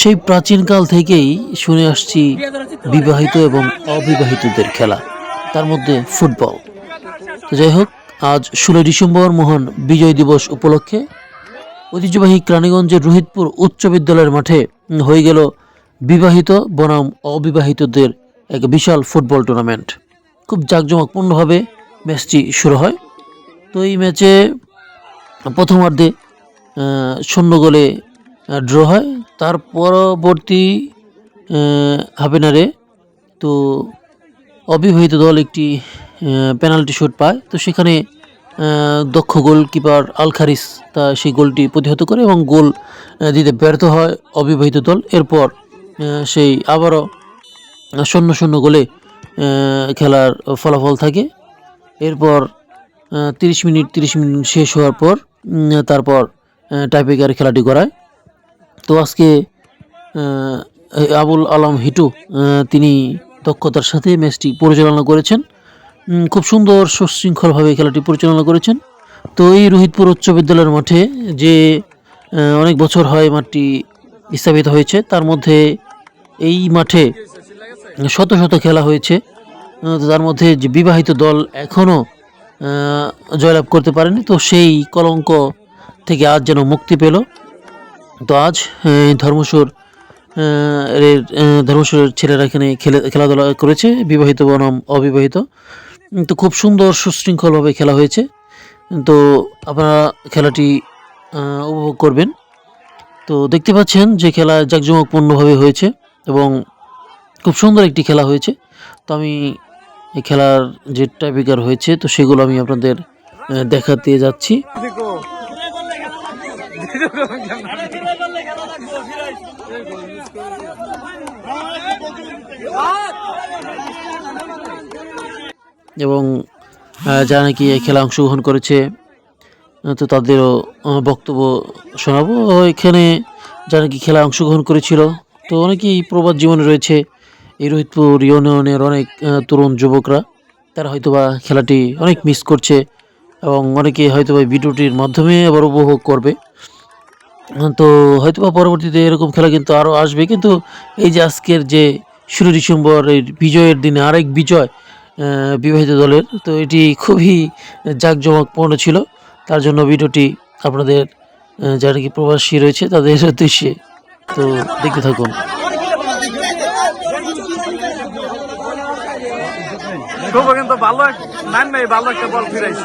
সেই প্রাচীনকাল থেকেই শুনে আসছি বিবাহিত এবং অবিবাহিতদের খেলা, তার মধ্যে ফুটবল। তো যাই হোক, আজ ষোলোই ডিসেম্বর মহান বিজয় দিবস উপলক্ষে ঐতিহ্যবাহী রানীগঞ্জের রোহিতপুর উচ্চ বিদ্যালয়ের মাঠে হয়ে গেল বিবাহিত বনাম অবিবাহিতদের এক বিশাল ফুটবল টুর্নামেন্ট। খুব জাঁকজমকপূর্ণভাবে ম্যাচটি শুরু হয়। তো এই ম্যাচে প্রথমার্ধে শূন্য গোলে ড্র হয়। তার পরবর্তী হাফেনারে তো অবিবাহিত দল একটি পেনাল্টি শুট পায়। তো সেখানে দক্ষ গোলকিপার আল খারিস তা সেই গোলটি প্রতিহত করে এবং গোল দিতে ব্যর্থ হয় অবিবাহিত দল। এরপর সেই আবারও শূন্য শূন্য গোলে খেলার ফলাফল থাকে। এরপর তিরিশ মিনিট তিরিশ মিনিট শেষ হওয়ার পর তারপর টাইপেকার খেলাটি করায় তো আজকে আবুল আলম হিটু তিনি দক্ষতার সাথে ম্যাচটি পরিচালনা করেছেন। খুব সুন্দর সুশৃঙ্খলভাবে খেলাটি পরিচালনা করেছেন। তো এই রোহিতপুর উচ্চ বিদ্যালয়ের মাঠে যে অনেক বছর হয় মাঠটি স্থাপিত হয়েছে, তার মধ্যে এই মাঠে শত শত খেলা হয়েছে। তার মধ্যে যে বিবাহিত দল এখনও জয়লাভ করতে পারেনি। তো সেই কলঙ্ক থেকে আজ যেন মুক্তি পেল। তো আজ ধর্মসুর এর ধর্মসুরের ছেলেরা এখানে খেলে, খেলাধুলা করেছে, বিবাহিত বনাম অবিবাহিত। তো খুব সুন্দর সুশৃঙ্খলভাবে খেলা হয়েছে। তো আপনারা খেলাটি উপভোগ করবেন। তো দেখতে পাচ্ছেন যে খেলা জাঁকজমকপূর্ণভাবে হয়েছে এবং খুব সুন্দর একটি খেলা হয়েছে। তো আমি এই খেলার যে টাইপিকার হয়েছে, তো সেগুলো আমি আপনাদের দেখাতে যাচ্ছি। এবং যারা নাকি এই খেলা অংশগ্রহণ করেছে তো তাদেরও বক্তব্য শোনাবো। এখানে যারা নাকি খেলা অংশগ্রহণ করেছিল, তো অনেকেই প্রবাদ জীবনে রয়েছে। এই রোহিতপুর ইউনিয়নের অনেক তরুণ যুবকরা, তারা হয়তোবা খেলাটি অনেক মিস করছে এবং অনেকে হয়তোবা ভিডিওটির মাধ্যমে আবার উপভোগ করবে। আহ, হয়তো বা পরবর্তীতে এরকম খেলা কিন্তু আরও আসবে। কিন্তু এই যে আজকের যে ষোলো ডিসেম্বর এই বিজয়ের দিনে আরেক বিজয় বিবাহিত দলের তো এটি খুবই জাঁকজমকপূর্ণ ছিল। তার জন্য ভিডিওটি আপনাদের যারা নাকি প্রবাসী রয়েছে তাদের উদ্দেশ্যে তো দেখতে থাকুন। ভালো নাইন ভাই ভালো একটা বল ফিরাইছে।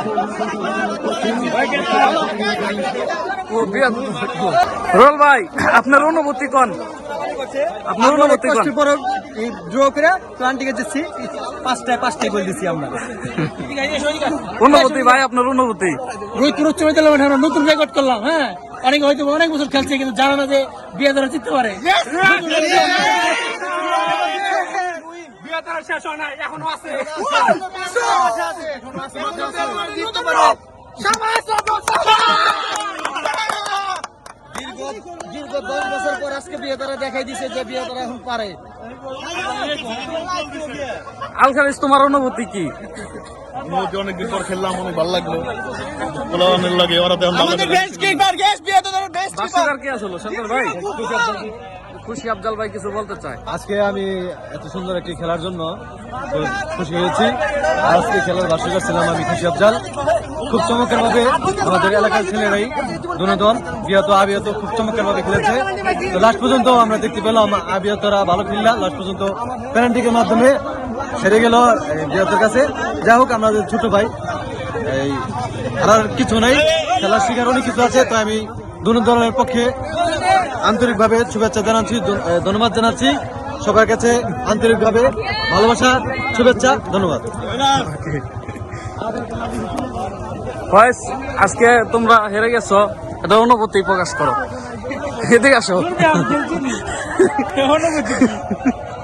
রোল ভাই আপনার অনুভূতি কোন? আপনার অনুভূতি কোন? কষ্ট পরে এই ড্র করে প্লান্টিকে দিচ্ছি পাঁচটায় পাঁচটায় গোল দিচ্ছি আমরা। অনুভূতি ভাই আপনার অনুভূতি? রোহিতপুর উচ্চ বিদ্যালয় মাঠে আমরা নতুন রেকর্ড করলাম হ্যাঁ? অনেক হয়তো অনেক বছর খেলছে কিন্তু জানা না যে বিয়ে ধরা জিততে পারে। দীর্ঘ দশ বছর পর আজকে বিয়ে তারা দেখাই দিছে যে বিয়ে তারা এখন পারে। আলখারিস তোমার অনুভূতি কি? মোটামুটি অনেকদিন পর খেললাম অনেক ভালো লাগল। লাগে ওরা তো এখন ভালো কে আসলো সরকার ভাই? খুশি আফজাল ভাই কিছু বলতে চায়? আজকে আমি এত সুন্দর একটি খেলার জন্য খুশি হয়েছি। আজকে খেলার ভাষ্যকার ছিলাম আমি খুশি আফজাল। খুব চমৎকার ভাবে আমাদের এলাকার ছেলেরাই দুনো দল বিহত আবিহত খুব চমৎকার ভাবে খেলেছে। তো লাস্ট পর্যন্ত আমরা দেখতে পেলাম আবিহতরা ভালো খেললা। লাস্ট পর্যন্ত পেনাল্টিকের মাধ্যমে সেরে গেল বিহতের কাছে। যাই হোক আমাদের ছোট ভাই এই আর কিছু নাই খেলার শিকার অনেক কিছু আছে তো আমি দুনো দলের পক্ষে আন্তরিকভাবে শুভেচ্ছা জানাচ্ছি ধন্যবাদ জানাচ্ছি। সবার কাছে আন্তরিকভাবে ভালোবাসা শুভেচ্ছা ধন্যবাদ। বয়স আজকে তোমরা হেরে গেছো এটা অনুভূতি প্রকাশ করো। এদিকে আসো।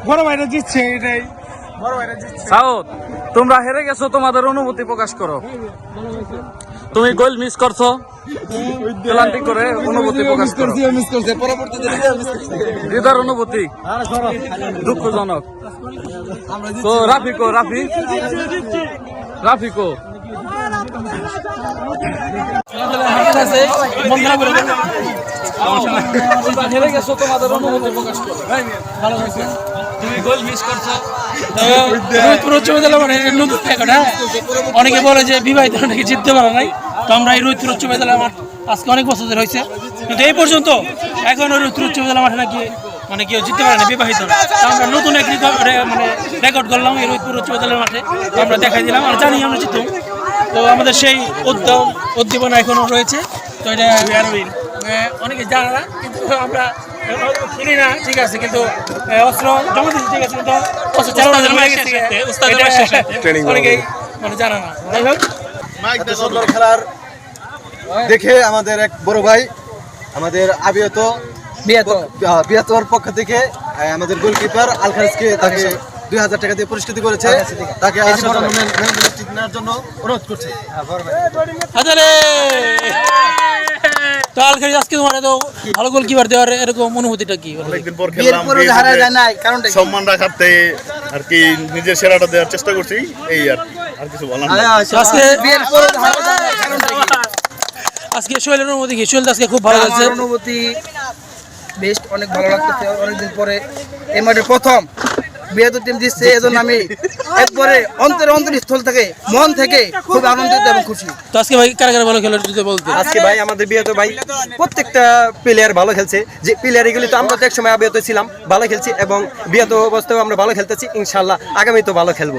বড় ভাইরা জিতছে এটাই। বড় ভাইরা জিতছে সাউথ তোমরা হেরে গেছো তোমাদের অনুভূতি প্রকাশ করো। তুমি গোল মিস করছ? পেনাল্টি করে অনুভূতি প্রকাশ করো। মিস করছে পরবর্তীতে হৃদয়ের অনুভূতি? দুঃখজনক। তো রাফিকো রাফি রাফিকো। তোমাদের অনুভূতি প্রকাশ করো। ভালো হয়েছে তুমি গোল মিস করছ। রোহিতপুর উচ্চ বিদ্যালয় মানে নতুন হ্যাঁ? অনেকে বলে যে বিবাহিত, অনেকে জিততে পারে নাই। তো আমরা এই রোহিতপুর উচ্চ বিদ্যালয় মাঠ আজকে অনেক বছর ধরে হয়েছে। কিন্তু এই পর্যন্ত এখন রোহিতপুর উচ্চ বিদ্যালয় মাঠে নাকি মানে কেউ জিততে পারে না। বিবাহিত আমরা নতুন এক মানে রেকর্ড করলাম এই রোহিতপুর উচ্চ বিদ্যালয়ের মাঠে। আমরা দেখাই দিলাম আর জানি আমরা জিততাম তো আমাদের সেই উদ্যম, উদ্দীপনা এখনও রয়েছে। তো এটা অনেকে জানে কিন্তু আমরা চিনি না ঠিক আছে কিন্তু অস্ত্র জমা দিচ্ছি ঠিক আছে কিন্তু অস্ত্র চালানো জমা গেছে অনেকেই মানে জানা না। যাই হোক। সুন্দর খেলার দেখে আমাদের এক বড় ভাই আমাদের আবিয়ত বিয়াতর পক্ষ থেকে আমাদের গোলকিপার আলখারিজকে তাকে দুই হাজার টাকা দিয়ে পুরস্কৃত করেছে। তাকে দ্য ম্যাচ নেওয়ার জন্য অনুরোধ করছে। তো আলখারি আজকে তোমার এত ভালো গোল কিপার দেওয়ার এরকম অনুভূতিটা কি? অনেকদিন পর খেললাম সম্মান রাখাতে আর কি নিজের সেরাটা দেওয়ার চেষ্টা করছি এই আর কি। আর কিছু বলার নেই। তো আজকে আজকে সোহেলের অনুভূতি কি? সোহেল আজকে খুব ভালো লাগছে অনুভূতি বেস্ট অনেক ভালো লাগতেছে অনেকদিন পরে এই মাঠে প্রথম। বৃহত্তর টিম দিচ্ছে এজন্য আমি একবারে অন্তরে অন্তরস্থল থেকে মন থেকে খুব আনন্দিত এবং খুশি। তো আজকে ভাই কারা কারা ভালো খেলার যদি বলতে? আজকে ভাই আমাদের বিয়েতে ভাই প্রত্যেকটা প্লেয়ার ভালো খেলছে। যে প্লেয়ার এগুলি তো আমরা তো একসময় বিয়েত ছিলাম ভালো খেলছি এবং বিয়েত অবস্থায় আমরা ভালো খেলতেছি ইনশাল্লাহ আগামী তো ভালো খেলব।